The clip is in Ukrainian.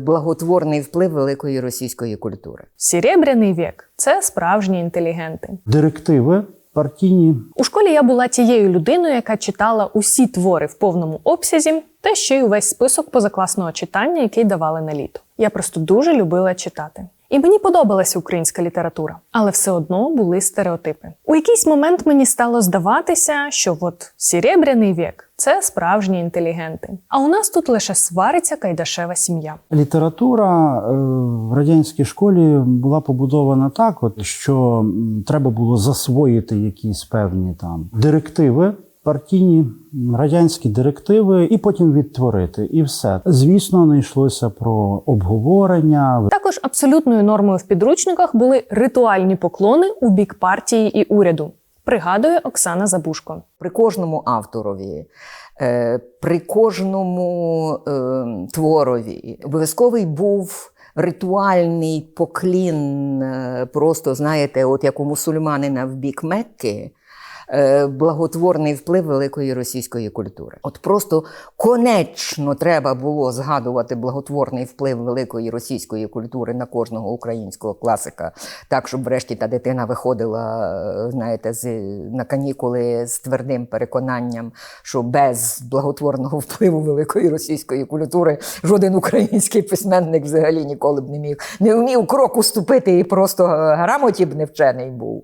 Благотворний вплив великої російської культури. Серебряний вік це справжні інтелігенти. Директиви партійні У школі я була тією людиною, яка читала усі твори в повному обсязі, та ще й увесь список позакласного читання, який давали на літо. Я просто дуже любила читати. І мені подобалася українська література, але все одно були стереотипи. У якийсь момент мені стало здаватися, що от Серебряний вік це справжні інтелігенти. А у нас тут лише свариться кайдашева сім'я. література е, в радянській школі була побудована так, от, що треба було засвоїти якісь певні там директиви. Партійні радянські директиви, і потім відтворити, і все. Звісно, не йшлося про обговорення, Також абсолютною нормою в підручниках були ритуальні поклони у бік партії і уряду. Пригадує Оксана Забушко. При кожному авторові, е, при кожному е, творові обов'язковий був ритуальний поклін, е, просто знаєте, от як у мусульманина в бік Мекки. Е, Благотворний вплив великої російської культури. От просто конечно треба було згадувати благотворний вплив великої російської культури на кожного українського класика, так щоб врешті та дитина виходила, е, знаєте, з, на канікули з твердим переконанням, що без благотворного впливу великої російської культури жоден український письменник взагалі ніколи б не міг не вмів кроку ступити і просто е, грамоті б не вчений був.